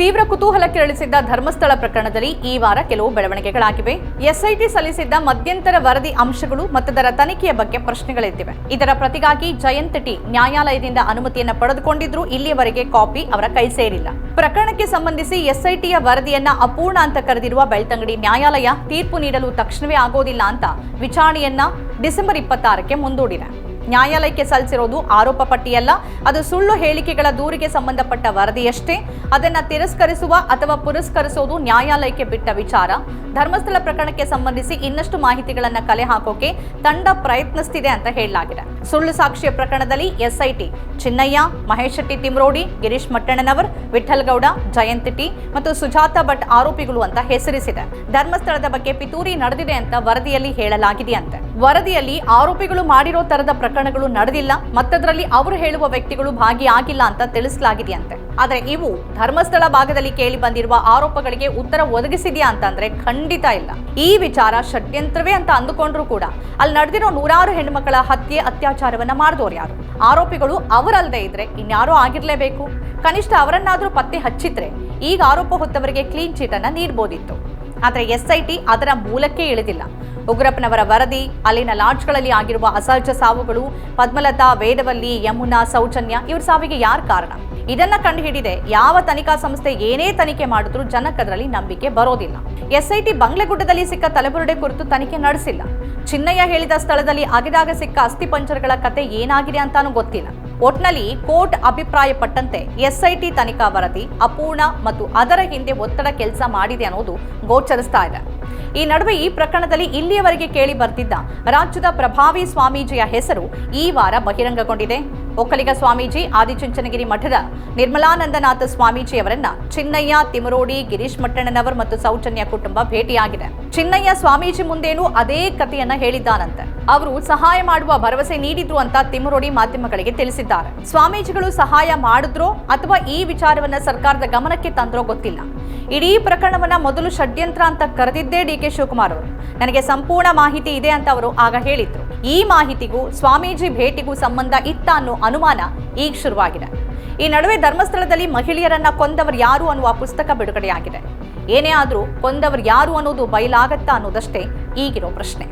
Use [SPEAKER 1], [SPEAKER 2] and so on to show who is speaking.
[SPEAKER 1] ತೀವ್ರ ಕುತೂಹಲ ಕೆರಳಿಸಿದ್ದ ಧರ್ಮಸ್ಥಳ ಪ್ರಕರಣದಲ್ಲಿ ಈ ವಾರ ಕೆಲವು ಬೆಳವಣಿಗೆಗಳಾಗಿವೆ. ಎಸ್ಐಟಿ ಸಲ್ಲಿಸಿದ್ದ ಮಧ್ಯಂತರ ವರದಿ ಅಂಶಗಳು ಮತ್ತದರ ತನಿಖೆಯ ಬಗ್ಗೆ ಪ್ರಶ್ನೆಗಳೆದ್ದಿವೆ. ಇದರ ಪ್ರತಿಗಾಗಿ ಜಯಂತ್ ಟಿ ನ್ಯಾಯಾಲಯದಿಂದ ಅನುಮತಿಯನ್ನು ಪಡೆದುಕೊಂಡಿದ್ರು. ಇಲ್ಲಿಯವರೆಗೆ ಕಾಪಿ ಅವರ ಕೈ ಸೇರಿಲ್ಲ. ಪ್ರಕರಣಕ್ಕೆ ಸಂಬಂಧಿಸಿ ಎಸ್ಐಟಿಯ ವರದಿಯನ್ನ ಅಪೂರ್ಣ ಅಂತ ಕರೆದಿರುವ ಬೆಳ್ತಂಗಡಿ ನ್ಯಾಯಾಲಯ ತೀರ್ಪು ನೀಡಲು ತಕ್ಷಣವೇ ಆಗೋದಿಲ್ಲ ಅಂತ ವಿಚಾರಣೆಯನ್ನ ಡಿಸೆಂಬರ್ ಇಪ್ಪತ್ತಾರಕ್ಕೆ ಮುಂದೂಡಿದೆ. ನ್ಯಾಯಾಲಯಕ್ಕೆ ಸಲ್ಲಿಸಿರೋದು ಆರೋಪ ಪಟ್ಟಿಯಲ್ಲ. ಅದು ಸುಳ್ಳು ಹೇಳಿಕೆಗಳ ದೂರಿಗೆ ಸಂಬಂಧಪಟ್ಟ ವರದಿಯಷ್ಟೇ. ಅದನ್ನು ತಿರಸ್ಕರಿಸುವ ಅಥವಾ ಪುರಸ್ಕರಿಸೋದು ನ್ಯಾಯಾಲಯಕ್ಕೆ ಬಿಟ್ಟ ವಿಚಾರ. ಧರ್ಮಸ್ಥಳ ಪ್ರಕರಣಕ್ಕೆ ಸಂಬಂಧಿಸಿ ಇನ್ನಷ್ಟು ಮಾಹಿತಿಗಳನ್ನು ಕಲೆ ಹಾಕೋಕೆ ತಂಡ ಪ್ರಯತ್ನಿಸ್ತಿದೆ ಅಂತ ಹೇಳಲಾಗಿದೆ. ಸುಳ್ಳು ಸಾಕ್ಷಿಯ ಪ್ರಕರಣದಲ್ಲಿ ಎಸ್ಐಟಿ ಚಿನ್ನಯ್ಯ, ಮಹೇಶ್ ಶೆಟ್ಟಿ ತಿಮ್ರೋಡಿ, ಗಿರೀಶ್ ಮಟ್ಟಣ್ಣನವರ್ ವಿಠಲ್ಗೌಡ ಜಯಂತ್ ಟಿ ಮತ್ತು ಸುಜಾತ ಭಟ್ ಆರೋಪಿಗಳು ಅಂತ ಹೆಸರಿಸಿದೆ. ಧರ್ಮಸ್ಥಳದ ಬಗ್ಗೆ ಪಿತೂರಿ ನಡೆದಿದೆ ಅಂತ ವರದಿಯಲ್ಲಿ ಹೇಳಲಾಗಿದೆಯಂತೆ. ವರದಿಯಲ್ಲಿ ಆರೋಪಿಗಳು ಮಾಡಿರೋ ತರದ ಪ್ರಕರಣಗಳು ನಡೆದಿಲ್ಲ, ಮತ್ತದರಲ್ಲಿ ಅವರು ಹೇಳುವ ವ್ಯಕ್ತಿಗಳು ಭಾಗಿಯಾಗಿಲ್ಲ ಅಂತ ತಿಳಿಸಲಾಗಿದೆಯಂತೆ. ಆದರೆ ಇವು ಧರ್ಮಸ್ಥಳ ಭಾಗದಲ್ಲಿ ಕೇಳಿ ಬಂದಿರುವ ಆರೋಪಗಳಿಗೆ ಉತ್ತರ ಒದಗಿಸಿದ್ಯಾ ಅಂತಂದ್ರೆ ಖಂಡಿತ ಇಲ್ಲ. ಈ ವಿಚಾರ ಷಡ್ಯಂತ್ರವೇ ಅಂತ ಅಂದುಕೊಂಡ್ರು ಕೂಡ ಅಲ್ಲಿ ನಡೆದಿರೋ ನೂರಾರು ಹೆಣ್ಣುಮಕ್ಕಳ ಹತ್ಯೆ, ಅತ್ಯಾಚಾರವನ್ನ ಮಾಡಿದವರು ಯಾರು? ಆರೋಪಿಗಳು ಅವರಲ್ಲದೆ ಇದ್ರೆ ಇನ್ಯಾರೋ ಆಗಿರ್ಲೇಬೇಕು. ಕನಿಷ್ಠ ಅವರನ್ನಾದ್ರೂ ಪತ್ತೆ ಹಚ್ಚಿದ್ರೆ ಈಗ ಆರೋಪ ಹೊತ್ತವರಿಗೆ ಕ್ಲೀನ್ ಚೀಟ್ ಅನ್ನ ನೀಡಬಹುದಿತ್ತು ಆದರೆ ಎಸ್ಐಟಿ ಅದರ ಮೂಲಕ್ಕೆ ಇಳಿದಿಲ್ಲ. ಉಗ್ರಪ್ಪನವರ ವರದಿ, ಅಲ್ಲಿನ ಲಾಡ್ಜ್ಗಳಲ್ಲಿ ಆಗಿರುವ ಅಸಹಜ ಸಾವುಗಳು, ಪದ್ಮಲತಾ, ವೇದವಲ್ಲಿ, ಯಮುನಾ, ಸೌಜನ್ಯ, ಇವ್ರ ಸಾವಿಗೆ ಯಾರು ಕಾರಣ? ಇದನ್ನ ಕಂಡುಹಿಡಿದೆ, ಯಾವ ತನಿಖಾ ಸಂಸ್ಥೆ ಏನೇ ತನಿಖೆ ಮಾಡಿದ್ರೂ ಜನಕ್ಕದರಲ್ಲಿ ನಂಬಿಕೆ ಬರೋದಿಲ್ಲ. ಎಸ್ಐಟಿ ಬಂಗ್ಲೆಗುಡ್ಡದಲ್ಲಿ ಸಿಕ್ಕ ತಲೆಬುರುಡೆ ಕುರಿತು ತನಿಖೆ ನಡೆಸಿಲ್ಲ. ಚಿನ್ನಯ್ಯ ಹೇಳಿದ ಸ್ಥಳದಲ್ಲಿ ಅಗೆದಾಗ ಸಿಕ್ಕ ಅಸ್ಥಿಪಂಜರಗಳ ಕತೆ ಏನಾಗಿದೆ ಅಂತಾನೂ ಗೊತ್ತಿಲ್ಲ. ಒಟ್ನಲ್ಲಿ ಕೋರ್ಟ್ ಅಭಿಪ್ರಾಯಪಟ್ಟಂತೆ ಎಸ್ಐಟಿ ತನಿಖಾ ವರದಿ ಅಪೂರ್ಣ ಮತ್ತು ಅದರ ಹಿಂದೆ ಒತ್ತಡ ಕೆಲಸ ಮಾಡಿದೆ ಅನ್ನೋದು ಗೋಚರಿಸ್ತಾ ಇದೆ. ಈ ನಡುವೆ ಈ ಪ್ರಕರಣದಲ್ಲಿ ಇಲ್ಲಿಯವರೆಗೆ ಕೇಳಿ ಬರ್ತಿದ್ದ ರಾಜ್ಯದ ಪ್ರಭಾವಿ ಸ್ವಾಮೀಜಿಯ ಹೆಸರು ಈ ವಾರ ಬಹಿರಂಗಗೊಂಡಿದೆ. ಒಕ್ಕಲಿಗ ಸ್ವಾಮೀಜಿ ಆದಿಚುಂಚನಗಿರಿ ಮಠದ ನಿರ್ಮಲಾನಂದನಾಥ ಸ್ವಾಮೀಜಿಯವರನ್ನ ಚಿನ್ನಯ್ಯ, ತಿಮರೋಡಿ, ಗಿರೀಶ್ ಮಟ್ಟಣ್ಣನವರ್ ಮತ್ತು ಸೌಜನ್ಯ ಕುಟುಂಬ ಭೇಟಿಯಾಗಿದೆ. ಚಿನ್ನಯ್ಯ ಸ್ವಾಮೀಜಿ ಮುಂದೇನು ಅದೇ ಕಥೆಯನ್ನ ಹೇಳಿದ್ದಾನಂತೆ. ಅವರು ಸಹಾಯ ಮಾಡುವ ಭರವಸೆ ನೀಡಿದ್ರು ಅಂತ ತಿಮರೋಡಿ ಮಾಧ್ಯಮಗಳಿಗೆ ತಿಳಿಸಿದ್ದಾರೆ. ಸ್ವಾಮೀಜಿಗಳು ಸಹಾಯ ಮಾಡಿದ್ರೋ ಅಥವಾ ಈ ವಿಚಾರವನ್ನ ಸರ್ಕಾರದ ಗಮನಕ್ಕೆ ತಂದ್ರೋ ಗೊತ್ತಿಲ್ಲ. ಇಡೀ ಪ್ರಕರಣವನ್ನ ಮೊದಲು ಷಡ್ಯಂತ್ರ ಅಂತ ಕರೆದಿದ್ದೇ ಡಿ ಕೆ ಶಿವಕುಮಾರ್ ಅವರು. ನನಗೆ ಸಂಪೂರ್ಣ ಮಾಹಿತಿ ಇದೆ ಅಂತ ಅವರು ಆಗ ಹೇಳಿದ್ರು. ಈ ಮಾಹಿತಿಗೂ ಸ್ವಾಮೀಜಿ ಭೇಟಿಗೂ ಸಂಬಂಧ ಇತ್ತ ಅನ್ನೋ ಅನುಮಾನ ಈಗ ಶುರುವಾಗಿದೆ. ಈ ನಡುವೆ ಧರ್ಮಸ್ಥಳದಲ್ಲಿ ಮಹಿಳೆಯರನ್ನ ಕೊಂದವರು ಯಾರು ಅನ್ನುವ ಪುಸ್ತಕ ಬಿಡುಗಡೆಯಾಗಿದೆ. ಏನೇ ಆದರೂ ಕೊಂದವರು ಯಾರು ಅನ್ನೋದು ಬಯಲಾಗತ್ತಾ ಅನ್ನೋದಷ್ಟೇ ಈಗಿರೋ ಪ್ರಶ್ನೆ.